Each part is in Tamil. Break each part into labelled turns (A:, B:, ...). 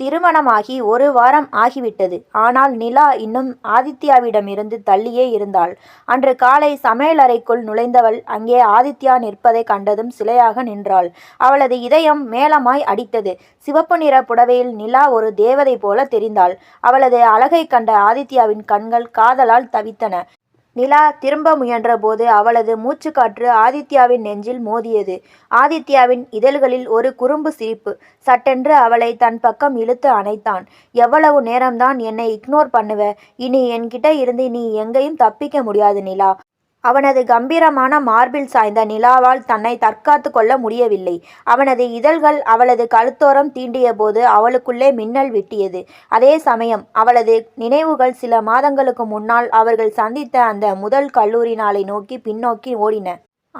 A: திருமணமாகி ஒரு வாரம் ஆகிவிட்டது. ஆனால் நிலா இன்னும் ஆதித்யாவிடமிருந்து தள்ளியே இருந்தாள். அன்று காலை சமையலறைக்குள் நுழைந்தவள் அங்கே ஆதித்யா நிற்பதை கண்டதும் சிலையாக நின்றாள். அவளது இதயம் மேளமாய் அடித்தது. சிவப்பு நிற புடவையில் நிலா ஒரு தேவதை போல தெரிந்தாள். அவளது அழகை கண்ட ஆதித்யாவின் கண்கள் காதலால் தவித்தன. நிலா திரும்ப முயன்றபோது அவளது மூச்சுக்காற்று ஆதித்யாவின் நெஞ்சில் மோதியது. ஆதித்யாவின் இதழ்களில் ஒரு குறும்பு சிரிப்பு. சட்டென்று அவளை தன் பக்கம் இழுத்து அணைத்தான். எவ்வளவு நேரம்தான் என்னை இக்னோர் பண்ணுவ? இனி என்கிட்ட இருந்து நீ எங்கேயும் தப்பிக்க முடியாது நிலா. அவனது கம்பீரமான மார்பில் சாய்ந்த நிலாவால் தன்னை தற்காத்து கொள்ள முடியவில்லை. அவனது இதழ்கள் அவளது கழுத்தோரம் தீண்டியபோது அவளுக்குள்ளே மின்னல் விட்டியது. அதே சமயம் அவளது நினைவுகள் சில மாதங்களுக்கு முன்னால் அவர்கள் சந்தித்த அந்த முதல் கல்லூரி நாளை நோக்கி பின்னோக்கி ஓடின.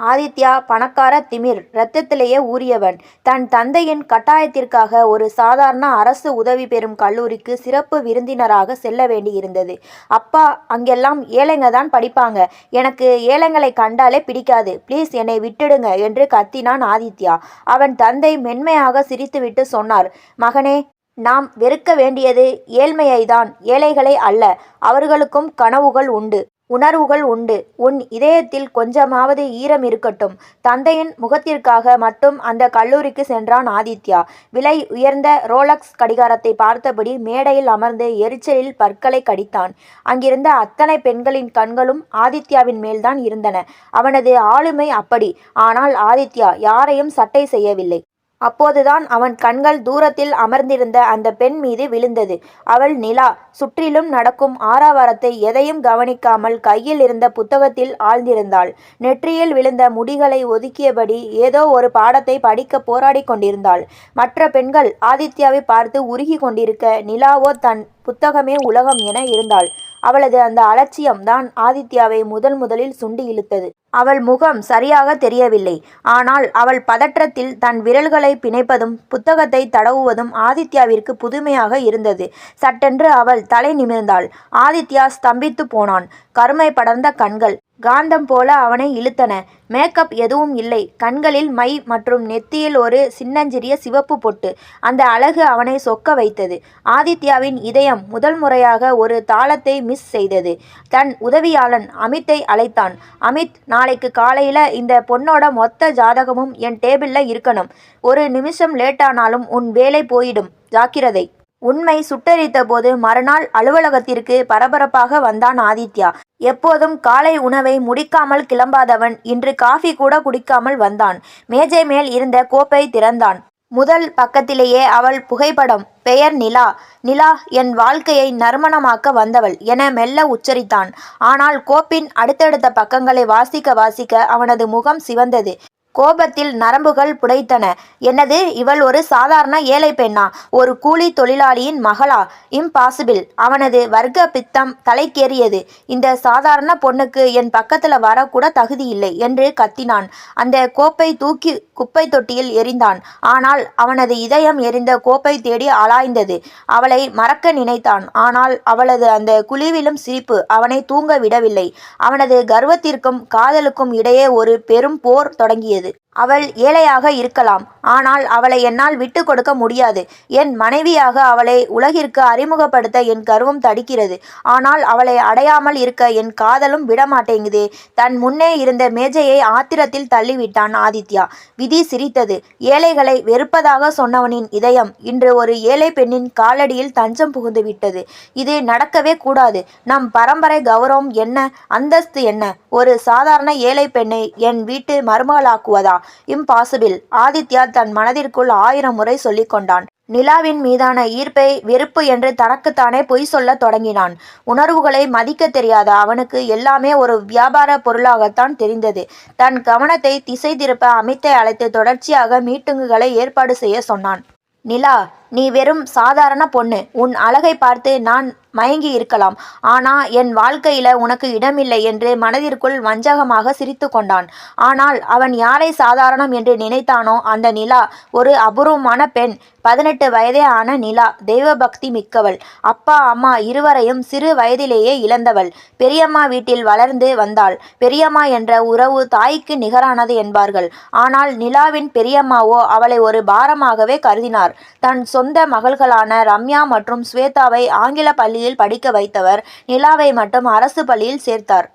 A: ஆதித்யா பணக்கார திமிர் இரத்தத்திலேயே ஊறியவன். தன் தந்தையின் கட்டாயத்திற்காக ஒரு சாதாரண அரசு உதவி பெறும் கல்லூரிக்கு சிறப்பு விருந்தினராக செல்ல வேண்டியிருந்தது. அப்பா அங்கெல்லாம் ஏழைங்க தான் படிப்பாங்க. எனக்கு ஏழைங்களை கண்டாலே பிடிக்காது. ப்ளீஸ் என்னை விட்டுடுங்க என்று கத்தினான் ஆதித்யா. அவன் தந்தை மென்மையாக சிரித்துவிட்டு சொன்னார். மகனே நாம் வெறுக்க வேண்டியது ஏழ்மையைதான். ஏழைகளை அல்ல அவர்களுக்கும் கனவுகள் உண்டு. உணர்வுகள் உண்டு. உன் இதயத்தில் கொஞ்சமாவது ஈரம் இருக்கட்டும். தந்தையின் முகத்திற்காக மட்டும் அந்த கல்லூரிக்கு சென்றான் ஆதித்யா. விலை உயர்ந்த ரோலக்ஸ் கடிகாரத்தை பார்த்தபடி மேடையில் அமர்ந்து எரிச்சலில் பற்களை கடித்தான். அங்கிருந்த அத்தனை பெண்களின் கண்களும் ஆதித்யாவின் மேல்தான் இருந்தன. அவனது ஆளுமை அப்படி. ஆனால் ஆதித்யா யாரையும் சட்டை செய்யவில்லை. அப்போதுதான் அவன் கண்கள் தூரத்தில் அமர்ந்திருந்த அந்த பெண் மீது விழுந்தது. அவள் நிலா சுற்றிலும் நடக்கும் ஆராவாரத்தை எதையும் கவனிக்காமல் கையில் இருந்த புத்தகத்தில் ஆழ்ந்திருந்தாள். நெற்றியில் விழுந்த முடிகளை ஒதுக்கியபடி ஏதோ ஒரு பாடத்தை படிக்க போராடி கொண்டிருந்தாள். மற்ற பெண்கள் ஆதித்யாவை பார்த்து உருகி கொண்டிருக்க நிலாவோ தன் புத்தகமே உலகம் என இருந்தாள். அவளது அந்த அலட்சியம் தான் ஆதித்யாவை முதல் முதலில் சுண்டி இழுத்தது. அவள் முகம் சரியாக தெரியவில்லை. ஆனால் அவள் பதற்றத்தில் தன் விரல்களை பிணைப்பதும் புத்தகத்தை தடவுவதும் ஆதித்யாவிற்கு புதுமையாக இருந்தது. சட்டென்று அவள் தலை நிமிர்ந்தாள். ஆதித்யா ஸ்தம்பித்து போனான். கருமை படர்ந்த கண்கள் காந்தம் போல அவனை இழுத்தன. மேக்கப் எதுவும் இல்லை. கண்களில் மை மற்றும் நெத்தியில் ஒரு சின்னஞ்சிறிய சிவப்பு பொட்டு. அந்த அழகு அவனை சொக்க வைத்தது. ஆதித்யாவின் இதயம் முதல் முறையாக ஒரு தாளத்தை மிஸ் செய்தது. தன் உதவியாளன் அமித்தை அழைத்தான். அமித் நாளைக்கு காலையில் இந்த பொண்ணோட மொத்த ஜாதகமும் என் டேபிளில் இருக்கணும். ஒரு நிமிஷம் லேட்டானாலும் உன் வேலை போயிடும். ஜாக்கிரதை. உண்மை சுட்டரித்த போது மறுநாள் அலுவலகத்திற்கு பரபரப்பாக வந்தான் ஆதித்யா. எப்போதும் காலை உணவை முடிக்காமல் கிளம்பாதவன் இன்று காஃபி கூட குடிக்காமல் வந்தான். மேஜை மேல் இருந்த கோப்பை திறந்தான். முதல் பக்கத்திலேயே அவள் புகைப்படம் பெயர் நிலா. நிலா என் வாழ்க்கையை நறுமணமாக்க வந்தவள் என மெல்ல உச்சரித்தான். ஆனால் கோப்பின் அடுத்தடுத்த பக்கங்களை வாசிக்க வாசிக்க அவனது முகம் சிவந்தது. கோபத்தில் நரம்புகள் புடைத்தன. என்னது? இவள் ஒரு சாதாரண ஏழை பெண்ணா? ஒரு கூலி தொழிலாளியின் மகளா? இம்பாசிபிள். அவனது வர்க்க பித்தம் தலைக்கேறியது. இந்த சாதாரண பொண்ணுக்கு என் பக்கத்துல வரக்கூட தகுதி இல்லை என்று கத்தினான். அந்த கோப்பை தூக்கி குப்பை தொட்டியில் எரிந்தான் ஆனால் அவனது இதயம் எரிந்த கோப்பை தேடி அலாய்ந்தது. அவளை மறக்க நினைத்தான். ஆனால் அவளது அந்த குழிவிலும் சிரிப்பு அவனை தூங்க விடவில்லை. அவனது கர்வத்திற்கும் காதலுக்கும் இடையே ஒரு பெரும் போர் தொடங்கியது. கூடியது அவள் ஏழையாக இருக்கலாம். ஆனால் அவளை என்னால் விட்டு கொடுக்க முடியாது. என் மனைவியாக அவளை உலகிற்கு அறிமுகப்படுத்த என் கருவம் தடுக்கிறது. ஆனால் அவளை அடையாமல் இருக்க என் காதலும் விடமாட்டேங்குதே. தன் முன்னே இருந்த மேஜையை ஆத்திரத்தில் தள்ளிவிட்டான் ஆதித்யா. விதி சிரித்தது. ஏழைகளை வெறுப்பதாக சொன்னவனின் இதயம் இன்று ஒரு ஏழை பெண்ணின் காலடியில் தஞ்சம் புகுந்து விட்டது. இது நடக்கவே கூடாது. நம் பரம்பரை கௌரவம் என்ன? அந்தஸ்து என்ன? ஒரு சாதாரண ஏழை பெண்ணை என் வீட்டு மருமகளாக்குவதா? இம்பாசிபிள். ஆதித்யா தன் மனதிற்குள் ஆயிரம் முறை சொல்லிக்கொண்டான் நிலாவின் மீதான ஈர்ப்பை வெறுப்பு என்று தனக்குத்தானே பொய் சொல்லத் தொடங்கினான். உணர்வுகளை மதிக்க தெரியாத அவனுக்கு எல்லாமே ஒரு வியாபார பொருளாகத்தான் தெரிந்தது. தன் கவனத்தை திசை திருப்ப அமித்தை அழைத்து தொடர்ச்சியாக மீட்டிங்குகளை ஏற்பாடு செய்ய சொன்னான். நிலா நீ வெறும் சாதாரண பொண்ணு. உன் அழகை பார்த்து நான் மயங்கி இருக்கலாம். ஆனா என் வாழ்க்கையில உனக்கு இடமில்லை என்று மனதிற்குள் வஞ்சகமாக சிரித்து கொண்டான். ஆனால் அவன் யாரை சாதாரணம் என்று நினைத்தானோ அந்த நிலா ஒரு அபூர்வமான பெண். பதினெட்டு வயதே ஆன நிலா தெய்வபக்தி மிக்கவள். அப்பா அம்மா இருவரையும் சிறு வயதிலேயே இழந்தவள். பெரியம்மா வீட்டில் வளர்ந்து வந்தாள். பெரியம்மா என்ற உறவு தாய்க்கு நிகரானது என்பார்கள். ஆனால் நிலாவின் பெரியம்மாவோ அவளை ஒரு பாரமாகவே கருதினார். தன் சொந்த மகள்களான ரம்யா மற்றும் ஸ்வேதாவை ஆங்கில பள்ளியில் படிக்க வைத்தவர் நிலாவை மட்டும் அரசு பள்ளியில் சேர்த்தார்.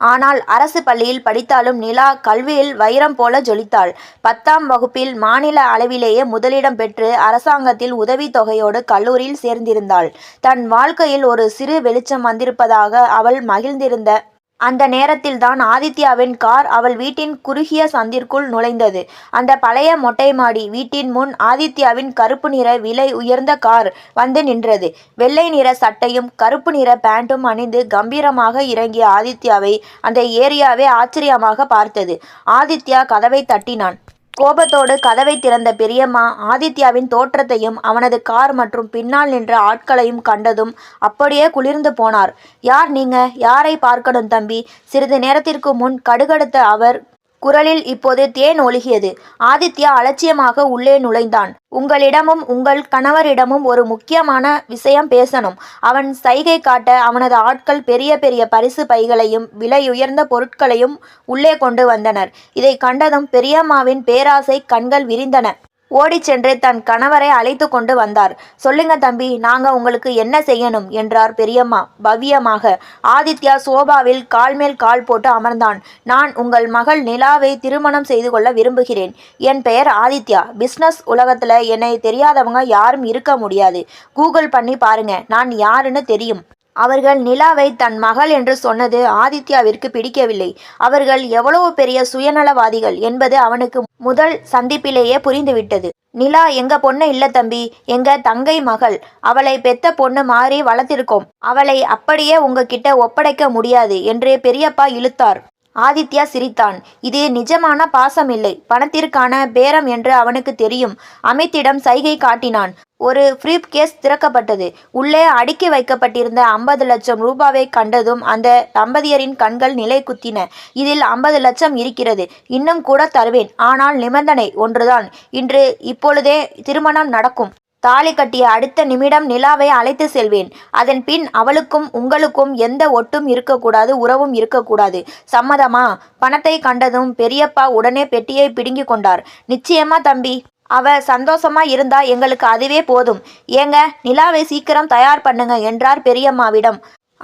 A: ஆனால் அரசு பள்ளியில் படித்தாலும் நிலா கல்வியில் வைரம் போல ஜொலித்தாள். பத்தாம் வகுப்பில் மாநில அளவிலேயே முதலிடம் பெற்று அரசாங்கத்தில் உதவி தொகையோடு கல்லூரியில் சேர்ந்திருந்தாள். தன் வாழ்க்கையில் ஒரு சிறு வெளிச்சம் வந்திருப்பதாக அவள் மகிழ்ந்திருந்த அந்த நேரத்தில்தான் ஆதித்யாவின் கார் அவள் வீட்டின் குறுகிய சந்திற்குள் நுழைந்தது. அந்த பழைய மொட்டை மாடி வீட்டின் முன் ஆதித்யாவின் கருப்பு நிற விலை உயர்ந்த கார் வந்து நின்றது. வெள்ளை நிற சட்டையும் கருப்பு நிற பேண்ட்டும் அணிந்து கம்பீரமாக இறங்கிய ஆதித்யாவை அந்த ஏரியாவே ஆச்சரியமாக பார்த்தது. ஆதித்யா கதவை தட்டினான். கோபத்தோடு கதவை திறந்த பெரியம்மா ஆதித்யாவின் தோற்றத்தையும் அவனது கார் மற்றும் பின்னால் நின்ற ஆட்களையும் கண்டதும் அப்படியே குளிர்ந்து போனார். யார் நீங்க? யாரை பார்க்கணும் தம்பி? சிறிது நேரத்திற்கு முன் கடுகடுத்த அவர் குரலில் இப்போது தேன் ஒழுகியது. ஆதித்யா அலட்சியமாக உள்ளே நுழைந்தான். உங்களிடமும் உங்கள் கணவரிடமும் ஒரு முக்கியமான விஷயம் பேசணும். அவன் சைகை காட்ட அவனது ஆட்கள் பெரிய பெரிய பரிசு பைகளையும் விலையுயர்ந்த பொருட்களையும் உள்ளே கொண்டு வந்தனர். இதை கண்டதும் பெரியம்மாவின் பேராசை கண்கள் விரிந்தன. ஓடிச் சென்று தன் கணவரை அழைத்து கொண்டு வந்தார். சொல்லுங்க தம்பி நாங்க உங்களுக்கு என்ன செய்யணும்? என்றார் பெரியம்மா. பவ்யமாக ஆதித்யா சோபாவில் கால் மேல் கால் போட்டு அமர்ந்தான். நான் உங்கள் மகள் நிலாவை திருமணம் செய்து கொள்ள விரும்புகிறேன். என் பெயர் ஆதித்யா. பிஸ்னஸ் உலகத்துல என்னை தெரியாதவங்க யாரும் இருக்க முடியாது. கூகுள் பண்ணி பாருங்க நான் யாருன்னு தெரியும். அவர்கள் நிலாவை தன் மகள் என்று சொன்னது ஆதித்யாவிற்கு பிடிக்கவில்லை. அவர்கள் எவ்வளவு பெரிய சுயநலவாதிகள் என்பது அவனுக்கு முதல் சந்திப்பிலேயே புரிந்துவிட்டது. நிலா எங்க பொண்ணு இல்ல தம்பி எங்க தங்கை மகள். அவளை பெத்த பொண்ணு மாறி வளர்த்திருக்கோம். அவளை அப்படியே உங்ககிட்ட ஒப்படைக்க முடியாது என்று பெரியப்பா இழுத்தார். ஆதித்யா சிரித்தான். இது நிஜமான பாசம் இல்லை பணத்திற்கான பேரம் என்று அவனுக்கு தெரியும். அமித்திடம் சைகை காட்டினான். ஒரு ஃப்ரீப் கேஸ் திறக்கப்பட்டது. உள்ளே அடுக்கி வைக்கப்பட்டிருந்த ஐம்பது லட்சம் ரூபாவை கண்டதும் அந்த தம்பதியரின் கண்கள் நிலை குத்தின. இதில் ஐம்பது லட்சம் இருக்கிறது. இன்னும் கூட தருவேன். ஆனால் நிபந்தனை ஒன்றுதான். இன்று இப்பொழுதே திருமணம் நடக்கும். தாலி கட்டிய அடுத்த நிமிடம் நிலாவை அழைத்து செல்வேன். அதன் பின் அவளுக்கும் உங்களுக்கும் எந்த ஒட்டும் இருக்கக்கூடாது உறவும் இருக்கக்கூடாது. சம்மதமா? பணத்தை கண்டதும் பெரியப்பா உடனே பெட்டியை பிடுங்கி கொண்டார். நிச்சயமா தம்பி. அவ சந்தோஷமா இருந்தா எங்களுக்கு அதுவே போதும். ஏங்க நிலாவை சீக்கிரம் தயார் பண்ணுங்க என்றார் பெரியம்மாவிடம்.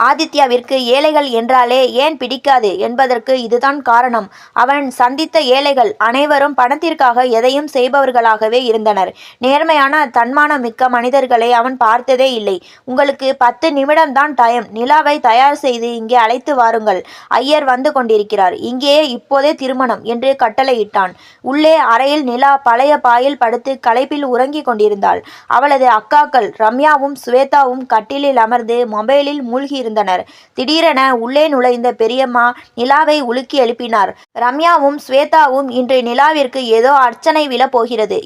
A: ஆதித்யாவிற்கு ஏழைகள் என்றாலே ஏன் பிடிக்காது என்பதற்கு இதுதான் காரணம். அவன் சந்தித்த ஏழைகள் அனைவரும் பணத்திற்காக எதையும் செய்பவர்களாகவே இருந்தனர். நேர்மையான தன்மானம் மிக்க மனிதர்களை அவன் பார்த்ததே இல்லை. உங்களுக்கு பத்து நிமிடம் தான் டைம் நிலாவை தயார் செய்து இங்கே அழைத்து வாருங்கள். ஐயர் வந்து கொண்டிருக்கிறார். இங்கேயே இப்போதே திருமணம் என்று கட்டளையிட்டான். உள்ளே அறையில் நிலா பழைய பாயில் படுத்து களைப்பில் உறங்கிக் கொண்டிருந்தாள். அவளது அக்காக்கள் ரம்யாவும் ஸ்வேதாவும் கட்டிலில் அமர்ந்து மொபைலில் மூழ்கி இருந்தனர். திடீரென உள்ளே நுழைந்த பெரியம்மா நிலாவை உலுக்கி எழுப்பினார். ரம்யாவும் ஸ்வேதாவும் இன்று நிலாவிற்கு ஏதோ அர்ச்சனை விழப் போகிறது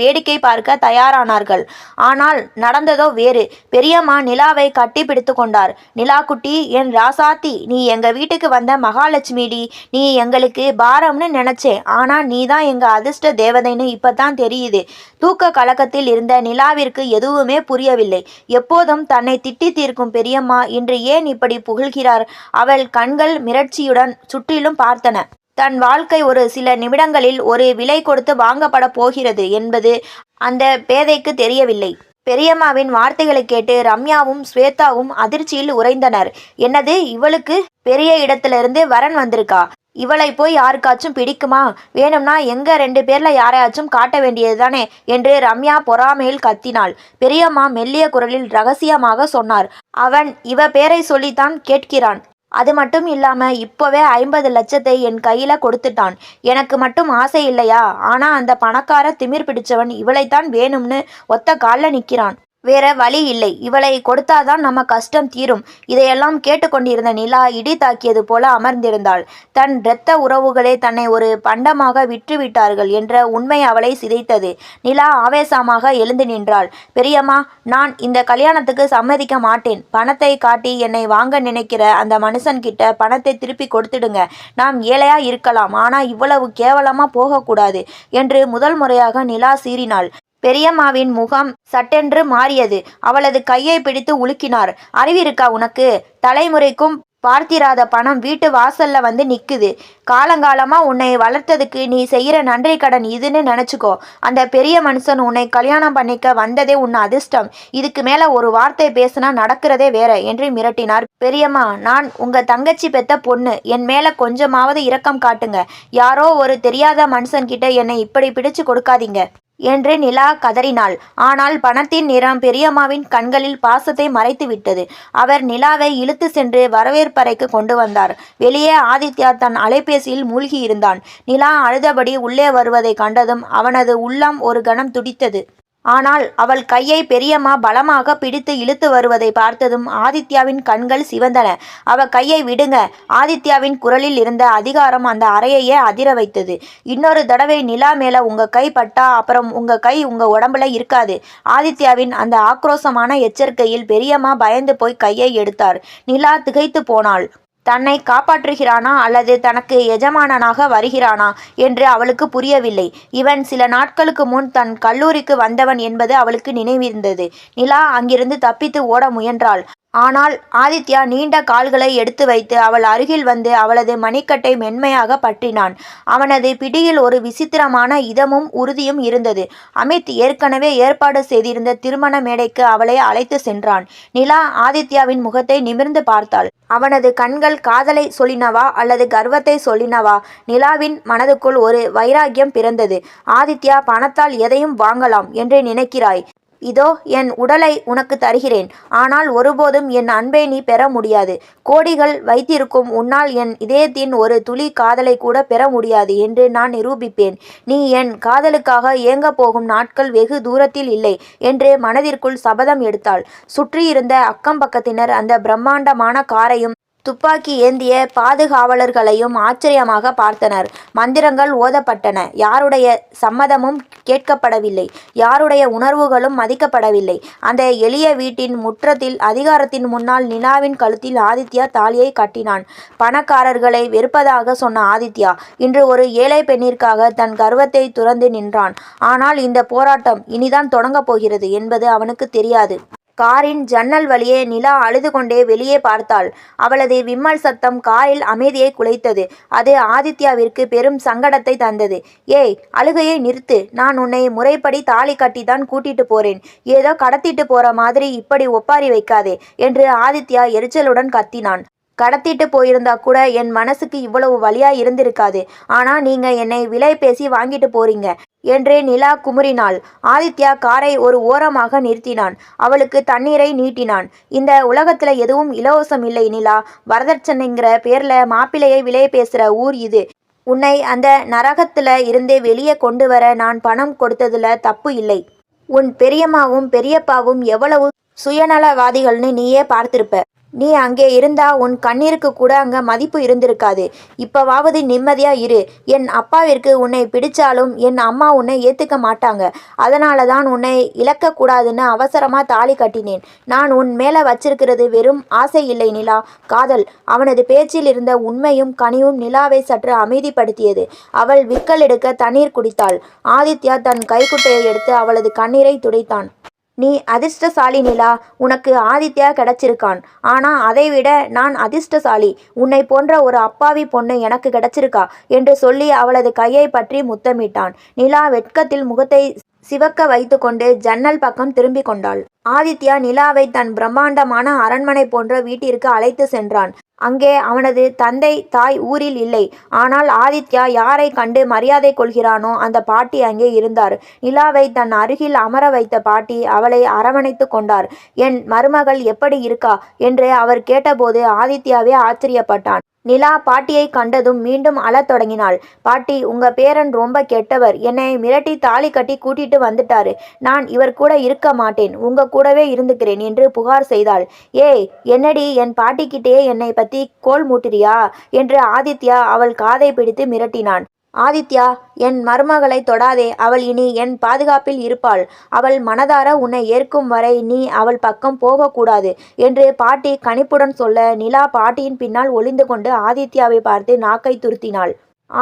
A: வேடிக்கை பார்க்க தயாரானார்கள். ஆனால் நடந்ததோ வேறு. பெரியம்மா நிலாவை கட்டி பிடித்து கொண்டார். நிலா குட்டி என் ராசாத்தி நீ எங்க வீட்டுக்கு வந்த மகாலட்சுமிடி. நீ எங்களுக்கு பாரம்னு நினைச்சேன் ஆனா நீ தான் எங்க அதிர்ஷ்ட தேவதைன்னு இப்பதான் தெரியுது. தூக்க கலக்கத்தில் இருந்த நிலாவிற்கு எதுவுமே புரியவில்லை. எப்போதும் தன்னை திட்டி தீர்க்கும் பெரியம்மா இன்று ஏன் இப்படி புகழ்கிறார்? அவள் கண்கள் மிரட்சியுடன் சுற்றிலும் பார்த்தன. தன் வாழ்க்கை ஒரு சில நிமிடங்களில் ஒரு விலை கொடுத்து வாங்கப்பட போகிறது என்பது அந்த பேதைக்கு தெரியவில்லை. பெரியம்மாவின் வார்த்தைகளை கேட்டு ரம்யாவும் ஸ்வேதாவும் அதிர்ச்சியில் உறைந்தனர். என்னது இவளுக்கு பெரிய இடத்துல இருந்து வரன் வந்திருக்கா? இவளை போய் யாருக்காச்சும் பிடிக்குமா? வேணும்னா எங்க ரெண்டு பேர்ல யாரையாச்சும் காட்ட வேண்டியதுதானே? என்று ரம்யா பொறாமையில் கத்தினாள். பெரியம்மா மெல்லிய குரலில் ரகசியமாக சொன்னார். அவன் இவ பேரை சொல்லித்தான் கேட்கிறான். அது மட்டும் இல்லாம இப்போவே ஐம்பது லட்சத்தை என் கையில கொடுத்துட்டான். எனக்கு மட்டும் ஆசை இல்லையா? ஆனா அந்த பணக்கார திமிர் பிடிச்சவன் இவளைத்தான் வேணும்னு ஒத்த கால்ல நிற்கிறான் வேற வழி இல்லை. இவளை கொடுத்தாதான் நம்ம கஷ்டம் தீரும். இதையெல்லாம் கேட்டுக்கொண்டிருந்த நிலா இடி தாக்கியது போல அமர்ந்திருந்தாள். தன் இரத்த உறவுகளே தன்னை ஒரு பண்டமாக விற்றுவிட்டார்கள் என்ற உண்மை அவளை சிதைத்தது. நிலா ஆவேசமாக எழுந்து நின்றாள். பெரியம்மா நான் இந்த கல்யாணத்துக்கு சம்மதிக்க மாட்டேன். பணத்தை காட்டி என்னை வாங்க நினைக்கிற அந்த மனுஷன்கிட்ட பணத்தை திருப்பி கொடுத்துடுங்க. நாம் ஏழையா இருக்கலாம். ஆனா இவ்வளவு கேவலமா போகக்கூடாது என்று முதல் முறையாக நிலா சீறினாள். பெரியம்மாவின் முகம் சட்டென்று மாறியது. அவளது கையை பிடித்து உலுக்கினார். அறிவிருக்கா உனக்கு? தலைமுறைக்கும் பார்த்திராத பணம் வீட்டு வாசல்ல வந்து நிக்குது. காலங்காலமா உன்னை வளர்த்ததுக்கு நீ செய்யற நன்றி கடன் இதுன்னு நினைச்சுக்கோ. அந்த பெரிய மனுஷன் உன்னை கல்யாணம் பண்ணிக்க வந்ததே உன் அதிர்ஷ்டம். இதுக்கு மேல ஒரு வார்த்தை பேசினா நடக்கிறதே வேற என்று மிரட்டினார் பெரியம்மா. நான் உங்க தங்கச்சி பெத்த பொண்ணு. என் மேல கொஞ்சமாவது இரக்கம் காட்டுங்க. யாரோ ஒரு தெரியாத மனுஷன்கிட்ட என்னை இப்படி பிடிச்சு கொடுக்காதீங்க. என்று நிலா கதறினாள். ஆனால் பணத்தின் நிறம் பெரியம்மாவின் கண்களில் பாசத்தை மறைத்து விட்டது. அவர் நிலாவை இழுத்து சென்று வரவேற்பறைக்கு கொண்டு வந்தார். வெளியே ஆதித்யா தன் அலைபேசியில் மூழ்கி இருந்தான் நிலா அழுதபடி உள்ளே வருவதை கண்டதும் அவனது உள்ளம் ஒரு கணம் துடித்தது. ஆனால் அவள் கையை பெரியம்மா பலமாக பிடித்து இழுத்து வருவதை பார்த்ததும் ஆதித்யாவின் கண்கள் சிவந்தன. அவ கையை விடுங்க. ஆதித்யாவின் குரலில் இருந்த அதிகாரம் அந்த அறையையே அதிர வைத்தது. இன்னொரு தடவை நிலா மேல உங்க கை பட்டா அப்புறம் உங்க கை உங்க உடம்புல இருக்காது. ஆதித்யாவின் அந்த ஆக்ரோஷமான எச்சரிக்கையில் பெரியம்மா பயந்து போய் கையை எடுத்தார். நிலா திகைத்து போனாள். தன்னை காப்பாற்றுகிறானா அல்லது தனக்கு எஜமானனாக வருகிறானா என்று அவளுக்கு புரியவில்லை. இவன் சில நாட்களுக்கு முன் தன் கல்லூரிக்கு வந்தவன் என்பது அவளுக்கு நினைவிருந்தது. நிலா அங்கிருந்து தப்பித்து ஓட முயன்றாள். ஆனால் ஆதித்யா நீண்ட கால்களை எடுத்து வைத்து அவள் அருகில் வந்து அவளது மணிக்கட்டை மென்மையாக பற்றினான். அவனது பிடியில் ஒரு விசித்திரமான இதமும் உறுதியும் இருந்தது. அமித் ஏற்கனவே ஏற்பாடு செய்திருந்த திருமண மேடைக்கு அவளை அழைத்து சென்றான். நிலா ஆதித்யாவின் முகத்தை நிமிர்ந்து பார்த்தாள். அவனது கண்கள் காதலை சொல்லினவா அல்லது கர்வத்தை சொல்லினவா? நிலாவின் மனதுக்குள் ஒரு வைராக்கியம் பிறந்தது. ஆதித்யா பணத்தால் எதையும் வாங்கலாம் என்று நினைக்கிறாய். இதோ என் உடலை உனக்கு தருகிறேன். ஆனால் ஒருபோதும் என் அன்பை நீ பெற முடியாது. கோடிகள் வைத்திருக்கும் உன்னால் என் இதயத்தின் ஒரு துளி காதலை கூட பெற முடியாது என்று நான் நிரூபிப்பேன். நீ என் காதலுக்காக ஏங்க போகும் நாட்கள் வெகு தூரத்தில் இல்லை என்று மனதிற்குள் சபதம் எடுத்தாள். சுற்றியிருந்த அக்கம் பக்கத்தினர் அந்த பிரம்மாண்டமான காரையும் துப்பாக்கி ஏந்திய பாதுகாவலர்களையும் ஆச்சரியமாக பார்த்தனர். மந்திரங்கள் ஓதப்பட்டன. யாருடைய சம்மதமும் கேட்கப்படவில்லை. யாருடைய உணர்வுகளும் மதிக்கப்படவில்லை. அந்த எளிய வீட்டின் முற்றத்தில் அதிகாரத்தின் முன்னால் நிலாவின் கழுத்தில் ஆதித்யா தாலியை கட்டினான். பணக்காரர்களை வெறுப்பதாக சொன்ன ஆதித்யா இன்று ஒரு ஏழை பெண்ணிற்காக தன் கர்வத்தை துறந்து நின்றான். ஆனால் இந்த போராட்டம் இனிதான் தொடங்கப் போகிறது என்பது அவனுக்கு தெரியாது. காரின் ஜன்னல் வழியே நிலா அழுது கொண்டே வெளியே பார்த்தாள். அவளது விம்மல் சத்தம் காரில் அமைதியை குலைத்தது. அது ஆதித்யாவிற்கு பெரும் சங்கடத்தை தந்தது. ஏய் அழுகையை நிறுத்து. நான் உன்னை முறைப்படி தாலி கட்டி தான் கூட்டிட்டு போறேன். ஏதோ கடத்திட்டு போற மாதிரி இப்படி ஒப்பாரி வைக்காதே என்று ஆதித்யா எரிச்சலுடன் கத்தினான். கடத்திட்டு போயிருந்தா கூட என் மனசுக்கு இவ்வளவு வழியாக இருந்திருக்காது. ஆனா நீங்க என்னை விலை பேசி வாங்கிட்டு போறீங்க என்று நிலா குமுறினாள். ஆதித்யா காரை ஒரு ஓரமாக நிறுத்தினான். அவளுக்கு தண்ணீரை நீட்டினான். இந்த உலகத்துல எதுவும் இலவசம் இல்லை நிலா. வரதட்சணைங்கிற பேர்ல மாப்பிள்ளையை விலை பேசுற ஊர் இது. உன்னை அந்த நரகத்துல இருந்தே வெளியே கொண்டு வர நான் பணம் கொடுத்ததுல தப்பு இல்லை. உன் பெரியம்மாவும் பெரியப்பாவும் எவ்வளவு சுயநலவாதிகள்னு நீயே பார்த்திருப்ப. நீ அங்கே இருந்தா உன் கண்ணீருக்கு கூட அங்கே மதிப்பு இருந்திருக்காது. இப்போவாவது நிம்மதியாக இரு. என் அப்பாவிற்கு உன்னை பிடிச்சாலும் என் அம்மா உன்னை ஏற்றுக்க மாட்டாங்க. அதனால தான் உன்னை இழக்கக்கூடாதுன்னு அவசரமாக தாலி கட்டினேன். நான் உன் மேலே வச்சிருக்கிறது வெறும் ஆசை இல்லை நிலா. காதல். அவனது பேச்சில் இருந்த உண்மையும் கனிவும் நிலாவை சற்று அமைதிப்படுத்தியது. அவள் விக்கல் எடுக்க தண்ணீர் குடித்தாள். ஆதித்யா தன் கைக்குட்டையை எடுத்து அவளது கண்ணீரை துடைத்தான். நீ அதிர்ஷ்டசாலி நிலா உனக்கு ஆதித்யா கிடைச்சிருக்கான். ஆனால் அதைவிட நான் அதிர்ஷ்டசாலி. உன்னை போன்ற ஒரு அப்பாவி பொண்ணு எனக்கு கிடைச்சிருக்கா என்று சொல்லி அவளது கையை பற்றி முத்தமிட்டான். நிலா வெட்கத்தில் முகத்தை சிவக்க வைத்துக்கொண்டு ஜன்னல் பக்கம் திரும்பிக் கொண்டாள். ஆதித்யா நிலாவை தன் பிரம்மாண்டமான அரண்மனை போன்ற வீட்டிற்கு அழைத்து சென்றான். அங்கே அவனது தந்தை தாய் ஊரில் இல்லை. ஆனால் ஆதித்யா யாரை கண்டு மரியாதை கொள்கிறானோ அந்த பாட்டி அங்கே இருந்தார். நிலாவை தன் அருகில் அமர வைத்த பாட்டி அவளை அரவணைத்து கொண்டார். என் மருமகள் எப்படி இருக்கா? என்று அவர் கேட்டபோது ஆதித்யாவே ஆச்சரியப்பட்டான். நிலா பாட்டியை கண்டதும் மீண்டும் அழத் தொடங்கினாள். பாட்டி உங்க பேரன் ரொம்ப கெட்டவர். என்னை மிரட்டி தாலி கட்டி கூட்டிட்டு வந்துட்டாரு. நான் இவர் கூட இருக்க மாட்டேன். உங்க கூடவே இருந்துக்கிறேன் என்று புகார் செய்தாள். ஏய் என்னடி என் பாட்டிக்கிட்டே என்னை பத்தி கோல் மூட்டுறியா? என்று ஆதித்யா அவள் காதை பிடித்து மிரட்டினான். ஆதித்யா என் மருமகளை தொடாதே அவள் இனி என் பாதுகாப்பில் இருப்பாள். அவள் மனதார உன்னை ஏற்கும் வரை நீ அவள் பக்கம் போகக்கூடாது என்று பாட்டி கணிப்புடன் சொல்ல நிலா பாட்டியின் பின்னால் ஒளிந்து கொண்டு ஆதித்யாவை பார்த்து நாக்கை துருத்தினாள்.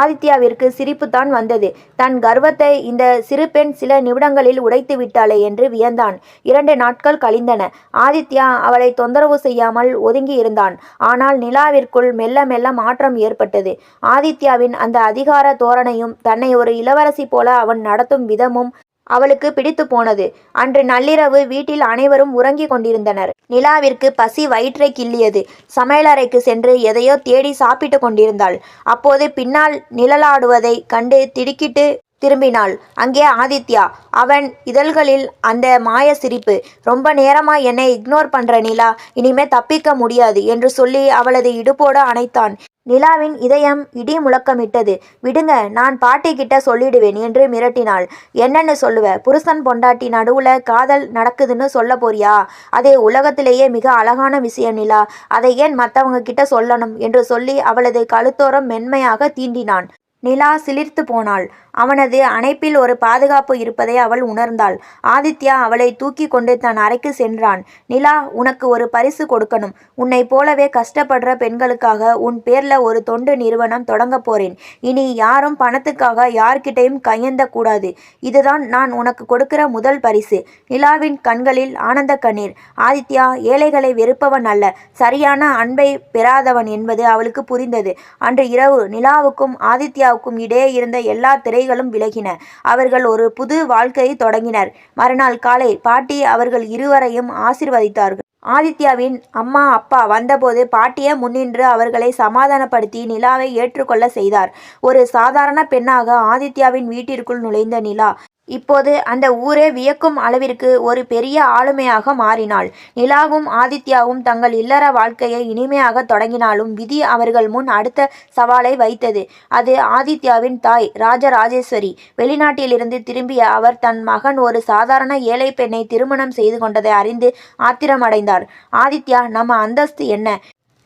A: ஆதித்யாவிற்கு சிரிப்புத்தான் வந்தது. தன் கர்வத்தை இந்த சிறு பெண் சில நிமிடங்களில் உடைத்து விட்டாளே என்று வியந்தான். இரண்டு நாட்கள் கழிந்தன. ஆதித்யா அவளை தொந்தரவு செய்யாமல் ஒதுங்கி இருந்தான். ஆனால் நிலாவிற்குள் மெல்ல மெல்ல மாற்றம் ஏற்பட்டது. ஆதித்யாவின் அந்த அதிகார தோரணையும் தன்னை ஒரு இளவரசி போல அவன் நடத்தும் விதமும் அவளுக்கு பிடித்து போனது. அன்று நள்ளிரவு வீட்டில் அனைவரும் உறங்கிக் கொண்டிருந்தனர். நிலாவிற்கு பசி வயிற்றை கிள்ளியது. சமையலறைக்கு சென்று எதையோ தேடி சாப்பிட்டு கொண்டிருந்தாள். அப்போது பின்னால் நிழலாடுவதை கண்டு திடுக்கிட்டு திரும்பினாள். அங்கே ஆதித்யா அவன் இதழ்களில் அந்த மாய சிரிப்பு. ரொம்ப நேரமா என்னை இக்னோர் பண்ற நிலா. இனிமே தப்பிக்க முடியாது என்று சொல்லி அவளது இடுப்போடு அணைத்தான். நிலாவின் இதயம் இடி முழக்கமிட்டது. விடுங்க நான் பாட்டி கிட்ட சொல்லிடுவேன் என்று மிரட்டினாள். என்னன்னு சொல்லுவ? புருஷன் பொண்டாட்டி நடுவுல காதல் நடக்குதுன்னு சொல்ல போறியா? அதே உலகத்திலேயே மிக அழகான விஷயம் நிலா. அதை ஏன் மற்றவங்க கிட்ட சொல்லணும்? என்று சொல்லி அவளது கழுத்தோரம் மென்மையாக தீண்டினான். நிலா சிலிர்த்து போனாள். அவனது அணைப்பில் ஒரு பாதுகாப்பு இருப்பதை அவள் உணர்ந்தாள். ஆதித்யா அவளை தூக்கி கொண்டு தன் அறைக்கு சென்றான். நிலா உனக்கு ஒரு பரிசு கொடுக்கணும். உன்னை போலவே கஷ்டப்படுற பெண்களுக்காக உன் பேர்ல ஒரு தொண்டு நிறுவனம் தொடங்க போறேன். இனி யாரும் பணத்துக்காக யார்கிட்டையும் கையெந்த கூடாது. இதுதான் நான் உனக்கு கொடுக்கிற முதல் பரிசு. நிலாவின் கண்களில் ஆனந்த கண்ணீர். ஆதித்யா ஏழைகளை வெறுப்பவன் அல்ல. சரியான அன்பை பெறாதவன் என்பது அவளுக்கு புரிந்தது. அன்று இரவு நிலாவுக்கும் ஆதித்யா ஆதித்யாவுக்கும் இடையே இருந்த எல்லா திரைகளும் விலகின. அவர்கள் ஒரு புது வாழ்க்கையை தொடங்கினர். மறுநாள் காலை பாட்டி அவர்கள் இருவரையும் ஆசிர்வதித்தார்கள். ஆதித்யாவின் அம்மா அப்பா வந்தபோது பாட்டியே முன்னின்று அவர்களை சமாதானப்படுத்தி நிலாவை ஏற்றுக்கொள்ள செய்தார். ஒரு சாதாரண பெண்ணாக ஆதித்யாவின் வீட்டிற்குள் நுழைந்த நிலா இப்போது அந்த ஊரே வியக்கும் அளவிற்கு ஒரு பெரிய ஆளுமையாக மாறினாள். நிலாவும் ஆதித்யாவும் தங்கள் இல்லற வாழ்க்கையை இனிமையாக தொடங்கினாலும் விதி அவர்கள் முன் அடுத்த சவாலை வைத்தது. அது ஆதித்யாவின் தாய் ராஜராஜேஸ்வரி. வெளிநாட்டிலிருந்து திரும்பிய அவர் தன் மகன் ஒரு சாதாரண ஏழை பெண்ணை திருமணம் செய்து கொண்டதை அறிந்து ஆத்திரமடைந்தார். ஆதித்யா நம்ம அந்தஸ்து என்ன?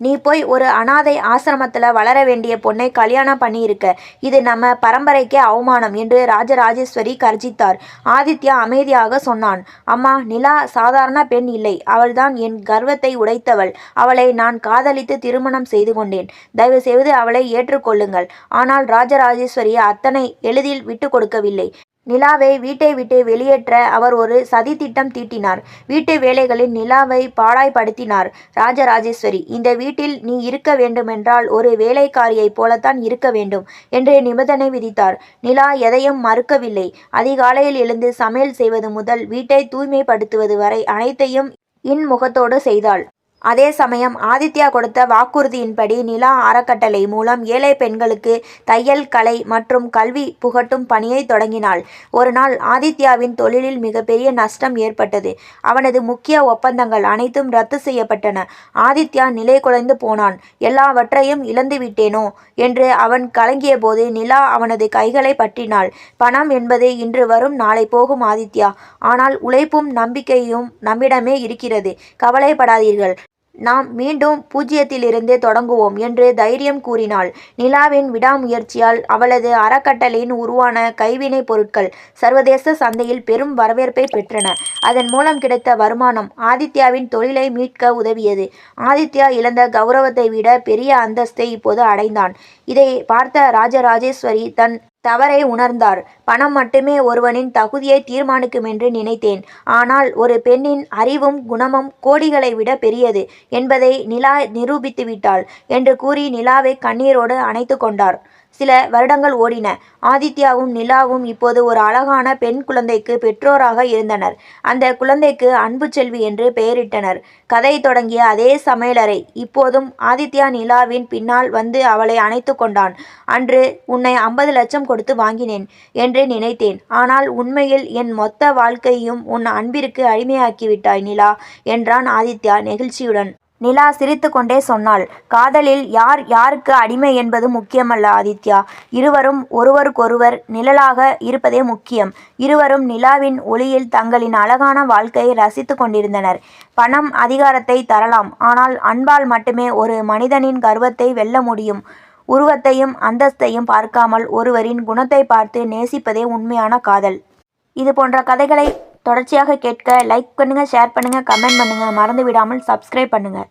A: நீ போய் ஒரு அனாதை ஆசிரமத்தில் வளர வேண்டிய பொண்ணை கல்யாணம் பண்ணியிருக்க. இது நம்ம பரம்பரைக்கே அவமானம் என்று ராஜராஜேஸ்வரி கர்ஜித்தார். ஆதித்யா அமைதியாக சொன்னான். அம்மா நிலா சாதாரண பெண் இல்லை. அவள்தான் என் கர்வத்தை உடைத்தவள். அவளை நான் காதலித்து திருமணம் செய்து கொண்டேன். தயவு செய்து அவளை ஏற்றுக்கொள்ளுங்கள். ஆனால் ராஜராஜேஸ்வரி அத்தனை எளிதில் விட்டு கொடுக்கவில்லை. நிலாவை வீட்டை விட்டு வெளியேற்ற அவர் ஒரு சதி திட்டம் தீட்டினார். வீட்டு வேலைகளில் நிலாவை பாடாய்படுத்தினார் ராஜராஜேஸ்வரி. இந்த வீட்டில் நீ இருக்க வேண்டுமென்றால் ஒரு வேலைக்காரியைப் போலத்தான் இருக்க வேண்டும் என்று நிபந்தனை விதித்தார். நிலா எதையும் மறுக்கவில்லை. அதிகாலையில் எழுந்து சமையல் செய்வது முதல் வீட்டை தூய்மைப்படுத்துவது வரை அனைத்தையும் இன்முகத்தோடு செய்தாள். அதே சமயம் ஆதித்யா கொடுத்த வாக்குறுதியின்படி நிலா அறக்கட்டளை மூலம் ஏழை பெண்களுக்கு தையல் கலை மற்றும் கல்வி புகட்டும் பணியை தொடங்கினாள். ஒரு நாள் ஆதித்யாவின் தொழிலில் மிகப்பெரிய நஷ்டம் ஏற்பட்டது. அவனது முக்கிய ஒப்பந்தங்கள் அனைத்தும் ரத்து செய்யப்பட்டன. ஆதித்யா நிலை குலைந்து போனான். எல்லாவற்றையும் இழந்து விட்டேனோ என்று அவன் கலங்கிய போது நிலா அவனது கைகளை பற்றினாள். பணம் என்பது இன்று வரும் நாளை போகும் ஆதித்யா. ஆனால் உழைப்பும் நம்பிக்கையும் நம்மிடமே இருக்கிறது. கவலைப்படாதீர்கள். நாம் மீண்டும் பூஜ்ஜியத்திலிருந்தே தொடங்குவோம் என்று தைரியம் கூறினாள். நிலாவின் விடாமுயற்சியால் அவளது அறக்கட்டளையின் உருவான கைவினை பொருட்கள் சர்வதேச சந்தையில் பெரும் வரவேற்பை பெற்றன. அதன் மூலம் கிடைத்த வருமானம் ஆதித்யாவின் தொழிலை மீட்க உதவியது. ஆதித்யா இழந்த கௌரவத்தை விட பெரிய அந்தஸ்தை இப்போது அடைந்தான். இதை பார்த்த ராஜராஜேஸ்வரி தன் தவறை உணர்ந்தார். பணம் மட்டுமே ஒருவனின் தகுதியை தீர்மானிக்கும் என்று நினைத்தேன். ஆனால் ஒரு பெண்ணின் அறிவும் குணமும் கோடிகளை விட பெரியது என்பதை நிலா நிரூபித்து விட்டாள் என்று கூறி நிலாவை கண்ணீரோடு அணைத்து கொண்டார். சில வருடங்கள் ஓடின. ஆதித்யாவும் நிலாவும் இப்போது ஒரு அழகான பெண் குழந்தைக்கு பெற்றோராக இருந்தனர். அந்த குழந்தைக்கு அன்பு செல்வி என்று பெயரிட்டனர். கதை தொடங்கிய அதே சமையலறை. இப்போதும் ஆதித்யா நிலாவின் பின்னால் வந்து அவளை அணைத்து கொண்டான். அன்று உன்னை ஐம்பது லட்சம் கொடுத்து வாங்கினேன் என்று நினைத்தேன். ஆனால் உண்மையில் என் மொத்த வாழ்க்கையும் உன் அன்பிற்கு அடிமையாக்கிவிட்டாய் நிலா என்றான் ஆதித்யா நெகிழ்ச்சியுடன். நிலா சிரித்துக்கொண்டே சொன்னாள். காதலில் யார் யாருக்கு அடிமை என்பது முக்கியமல்ல ஆதித்யா. இருவரும் ஒருவருக்கொருவர் நிழலாக இருப்பதே முக்கியம். இருவரும் நிலாவின் ஒளியில் தங்களின் அழகான வாழ்க்கையை ரசித்து கொண்டிருந்தனர். பணம் அதிகாரத்தை தரலாம். ஆனால் அன்பால் மட்டுமே ஒரு மனிதனின் கர்வத்தை வெல்ல முடியும். உருவத்தையும் அந்தஸ்தையும் பார்க்காமல் ஒருவரின் குணத்தை பார்த்து நேசிப்பதே உண்மையான காதல். இது போன்ற கதைகளை தொடர்ச்சியாக கேட்க லைக் பண்ணுங்கள் ஷேர் பண்ணுங்கள் கமெண்ட் பண்ணுங்கள் மறந்து விடாமல் சப்ஸ்கிரைப் பண்ணுங்கள்